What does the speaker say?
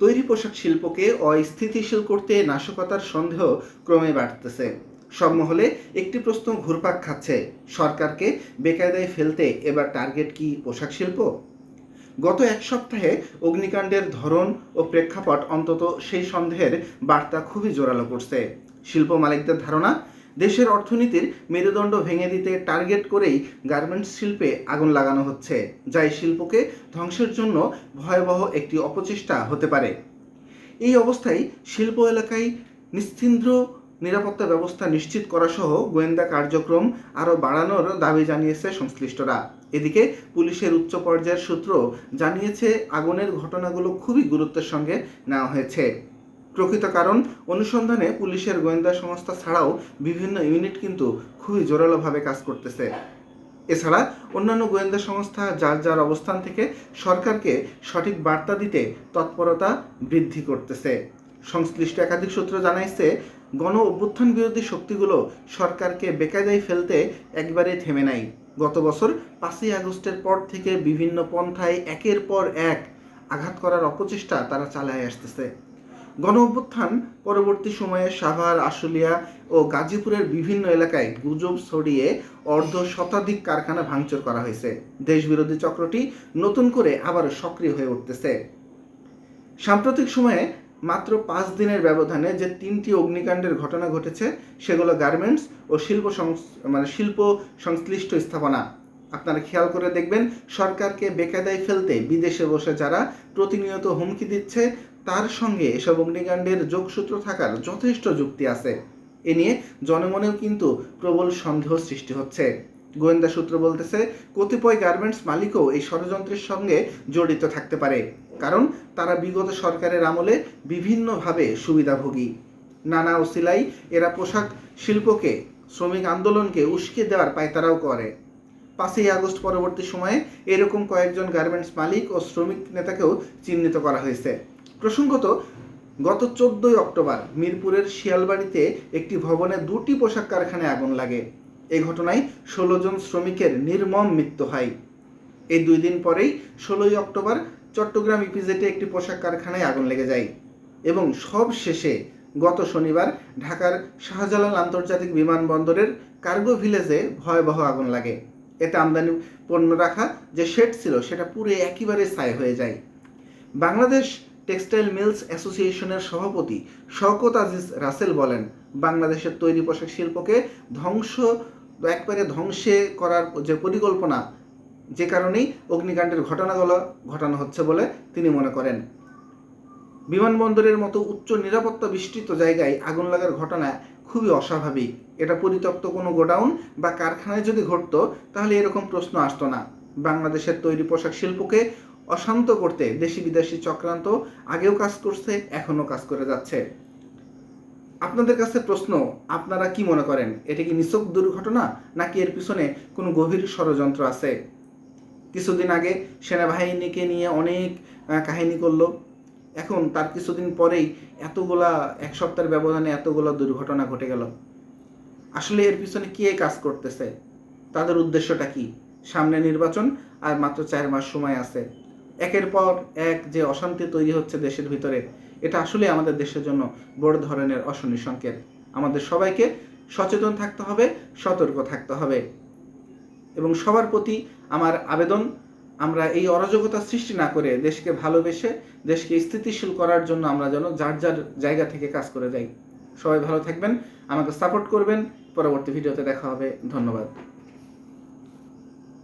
তৈরি পোশাক শিল্পকে অস্থিতিশীল করতে নাশকতার সন্দেহ ক্রমে বাড়তেছে। সব মহলে একটি প্রশ্ন ঘুরপাক খাচ্ছে, সরকারকে বেকায়দায় ফেলতে এবার টার্গেট কি পোশাক শিল্প? গত এক সপ্তাহে অগ্নিকাণ্ডের ধরন ও প্রেক্ষাপট অন্তত সেই সন্দেহের বার্তা খুবই জোরালো করছে। শিল্প মালিকদের ধারণা দেশের অর্থনীতির মেরুদণ্ড ভেঙে দিতে টার্গেট করেই গার্মেন্টস শিল্পে আগুন লাগানো হচ্ছে। যা এই শিল্পকে ধ্বংসের জন্য ভয়াবহ একটি অপচেষ্টা হতে পারে। এই অবস্থায় শিল্প এলাকায় নিশ্চিন্দ্র নিরাপত্তা ব্যবস্থা নিশ্চিত করা সহ গোয়েন্দা কার্যক্রম আরও বাড়ানোর দাবি জানিয়েছে সংশ্লিষ্টরা। এদিকে পুলিশের উচ্চ পর্যায়ের সূত্র জানিয়েছে, আগুনের ঘটনাগুলো খুবই গুরুত্বের সঙ্গে নেওয়া হয়েছে। প্রকৃত কারণ, অনুসন্ধানে পুলিশের গোয়েন্দা সংস্থা ছাড়াও বিভিন্ন ইউনিট কিন্তু খুবই জোরালোভাবে কাজ করতেছে। এছাড়া, অন্যান্য গোয়েন্দা সংস্থা যার যার অবস্থান থেকে সরকারকে সঠিক বার্তা দিতে তৎপরতা বৃদ্ধি করতেছে। সংশ্লিষ্ট একাধিক সূত্র জানাইছে, গণ অভ্যুত্থান বিরোধী শক্তিগুলো সরকারকে বেকায়দায় ফেলতে একবারে থেমে নাই। গত বছর পাঁচই আগস্টের পর থেকে বিভিন্ন পন্থায় একের পর এক আঘাত করার অপচেষ্টা তারা চালায় আসতেছে। গণ অভ্যুত্থান পরবর্তী সময়ে সাভার, আশুলিয়া ও গাজীপুরের বিভিন্ন এলাকায় গুজব ছড়িয়ে অর্ধ শতাধিক কারখানা ভাঙচুর করা হয়েছে। দেশবিরোধী চক্রটি নতুন করে আবার সক্রিয় হয়ে উঠতেছে। সাম্প্রতিক সময়ে মাত্র পাঁচ দিনের ব্যবধানে যে তিনটি অগ্নিকাণ্ডের ঘটনা ঘটেছে, সেগুলো গার্মেন্টস ও শিল্প মানে শিল্প সংশ্লিষ্ট স্থাপনা। আপনারা খেয়াল করে দেখবেন, সরকারকে বেকায়দায় ফেলতে বিদেশে বসে যারা প্রতিনিয়ত হুমকি দিচ্ছে তার সঙ্গে এসব অগ্নিকাণ্ডের যোগসূত্র থাকার যথেষ্ট যুক্তি আছে। এ নিয়ে জনমনেও কিন্তু প্রবল সন্দেহ সৃষ্টি হচ্ছে। গোয়েন্দা সূত্র বলতেছে, কতিপয় গার্মেন্টস মালিকও এই ষড়যন্ত্রের সঙ্গে জড়িত থাকতে পারে, কারণ তারা বিগত সরকারের আমলে বিভিন্নভাবে সুবিধাভোগী। নানা ওসিলাই এরা পোশাক শিল্পকে, শ্রমিক আন্দোলনকে উস্কে দেওয়ার পায়তারাও করে। পাঁচই আগস্ট পরবর্তী সময়ে এরকম কয়েকজন গার্মেন্টস মালিক ও শ্রমিক নেতাকেও চিহ্নিত করা হয়েছে। প্রসঙ্গত, গত চোদ্দই অক্টোবর মিরপুরের শিয়ালবাড়িতে একটি ভবনে দুটি পোশাক কারখানায় আগুন লাগে। এই ঘটনায় ষোলো জন শ্রমিকের নির্মম মৃত্যু হয়। এই দুই দিন পরেই ষোলোই অক্টোবর চট্টগ্রাম ইপিজেটে একটি পোশাক কারখানায় আগুন লেগে যায় এবং সব শেষে গত শনিবার ঢাকার শাহজালাল আন্তর্জাতিক বিমানবন্দরের কার্গো ভিলেজে ভয়াবহ আগুন লাগে। এতে আমদানি পণ্য রাখা যে শেড ছিল, সেটা পুরো একেবারে ছাই হয়ে যায়। বাংলাদেশ টেক্সটাইল মিলস অ্যাসোসিয়েশনের সভাপতি শওকত আজিজ রাসেল বলেন, বাংলাদেশের তৈরি পোশাক শিল্পকে ধ্বংস, একবারে ধ্বংসে করার যে পরিকল্পনা, যে কারণেই অগ্নিকাণ্ডের ঘটনাগুলো ঘটানো হচ্ছে বলে তিনি মনে করেন। বিমানবন্দরের মতো উচ্চ নিরাপত্তা বিস্তৃত জায়গায় আগুন লাগার ঘটনা খুবই অস্বাভাবিক। এটা পরিত্যক্ত কোনো গোডাউন বা কারখানায় যদি ঘটতো, তাহলে এরকম প্রশ্ন আসতো না। বাংলাদেশের তৈরি পোশাক শিল্পকে অশান্ত করতে দেশি বিদেশি চক্রান্ত আগেও কাজ করছে, এখনও কাজ করে যাচ্ছে। আপনাদের কাছে প্রশ্ন, আপনারা কি মনে করেন? এটা কি নিছক দুর্ঘটনা, নাকি এর পিছনে কোনো গভীর ষড়যন্ত্র আছে? কিছুদিন আগে সেনাবাহিনীকে নিয়ে অনেক কাহিনী করল। এখন তার কিছুদিন পরেই এতগুলা, এক সপ্তাহের ব্যবধানে এতগুলা দুর্ঘটনা ঘটে গেল। আসলে এর পিছনে কে কাজ করতেছে? তাদের উদ্দেশ্যটা কি? সামনে নির্বাচন আর মাত্র চার মাস সময় আছে। একের পর এক যে অশান্তি তৈরি হচ্ছে দেশের ভিতরে, এটা আসলে আমাদের দেশের জন্য বড় ধরনের অশনি সংকেত। আমাদের সবাইকে সচেতন থাকতে হবে, সতর্ক থাকতে হবে। এবং সবার প্রতি আমার আবেদন, আমরা এই অরাজকতা সৃষ্টি না করে দেশকে ভালোবেসে, দেশকে স্থিতিশীল করার জন্য আমরা যেন যার যার জায়গা থেকে কাজ করে যাই। সবাই ভালো থাকবেন, আমাকে সাপোর্ট করবেন। পরবর্তী ভিডিওতে দেখা হবে। ধন্যবাদ।